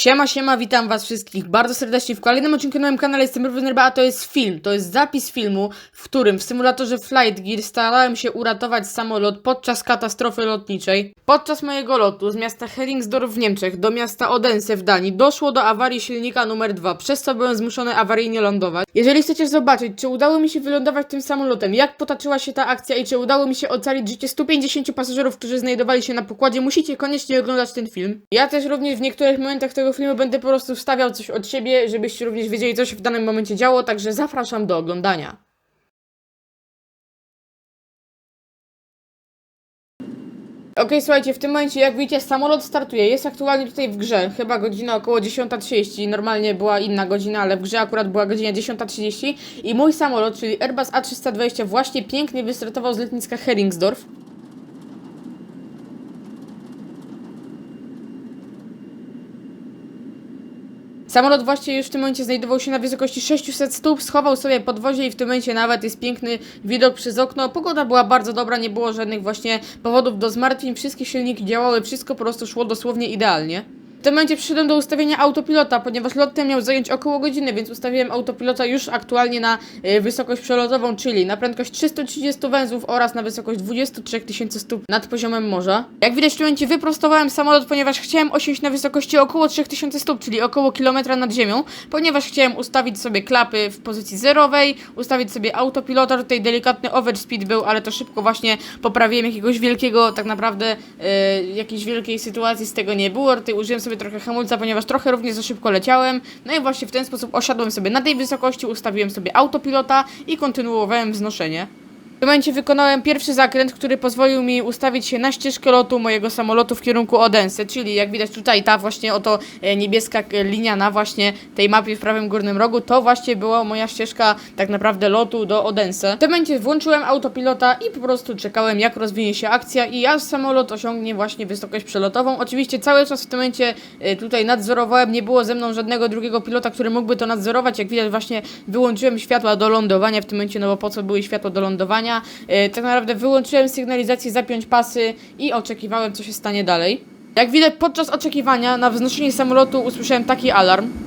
Siema, siema, witam was wszystkich bardzo serdecznie w kolejnym odcinku na moim kanale, jestem Równy a to jest film, to jest zapis filmu, w którym w symulatorze Flight Gear starałem się uratować samolot podczas katastrofy lotniczej. Podczas mojego lotu z miasta Heringsdorf w Niemczech do miasta Odense w Danii doszło do awarii silnika numer 2, przez co byłem zmuszony awaryjnie lądować. Jeżeli chcecie zobaczyć, czy udało mi się wylądować tym samolotem, jak potoczyła się ta akcja i czy udało mi się ocalić życie 150 pasażerów, którzy znajdowali się na pokładzie, musicie koniecznie oglądać ten film. Ja też również w niektórych momentach tego filmu będę po prostu wstawiał coś od siebie, żebyście również wiedzieli, co się w danym momencie działo, także zapraszam do oglądania. Okej, słuchajcie, w tym momencie, jak widzicie, samolot startuje. Jest aktualnie tutaj w grze. Chyba godzina około 10.30. Normalnie była inna godzina, ale w grze akurat była godzina 10.30. I mój samolot, czyli Airbus A320, właśnie pięknie wystartował z lotniska Heringsdorf. Samolot właśnie już w tym momencie znajdował się na wysokości 600 stóp, schował sobie podwozie i w tym momencie nawet jest piękny widok przez okno. Pogoda była bardzo dobra, nie było żadnych właśnie powodów do zmartwień, wszystkie silniki działały, wszystko po prostu szło dosłownie idealnie. W tym momencie przyszedłem do ustawienia autopilota, ponieważ lot ten miał zająć około godziny, więc ustawiłem autopilota już aktualnie na y, wysokość przelotową, czyli na prędkość 330 węzłów oraz na wysokość 23 tysięcy stóp nad poziomem morza. Jak widać w tym momencie wyprostowałem samolot, ponieważ chciałem osiąść na wysokości około 3000 stóp, czyli około kilometra nad ziemią, ponieważ chciałem ustawić sobie klapy w pozycji zerowej, ustawić sobie autopilota, tutaj delikatny overspeed był, ale to szybko właśnie poprawiłem jakiegoś wielkiego, tak naprawdę y, jakiejś wielkiej sytuacji z tego nie było, tutaj użyłem sobie trochę hamulca, ponieważ trochę również za szybko leciałem, no i właśnie w ten sposób osiadłem sobie na tej wysokości, ustawiłem sobie autopilota i kontynuowałem wznoszenie. W tym momencie wykonałem pierwszy zakręt, który pozwolił mi ustawić się na ścieżkę lotu mojego samolotu w kierunku Odensy, czyli jak widać tutaj ta właśnie oto e, niebieska e, linia na właśnie tej mapie w prawym górnym rogu, to właśnie była moja ścieżka tak naprawdę lotu do Odensy. W tym momencie włączyłem autopilota i po prostu czekałem jak rozwinie się akcja i aż samolot osiągnie właśnie wysokość przelotową. Oczywiście cały czas w tym momencie e, tutaj nadzorowałem, nie było ze mną żadnego drugiego pilota, który mógłby to nadzorować. Jak widać właśnie wyłączyłem światła do lądowania w tym momencie, no bo po co były światła do lądowania. E, Tak naprawdę wyłączyłem sygnalizację, zapiąć pasy i oczekiwałem, co się stanie dalej. Jak widać, podczas oczekiwania na wznoszenie samolotu usłyszałem taki alarm.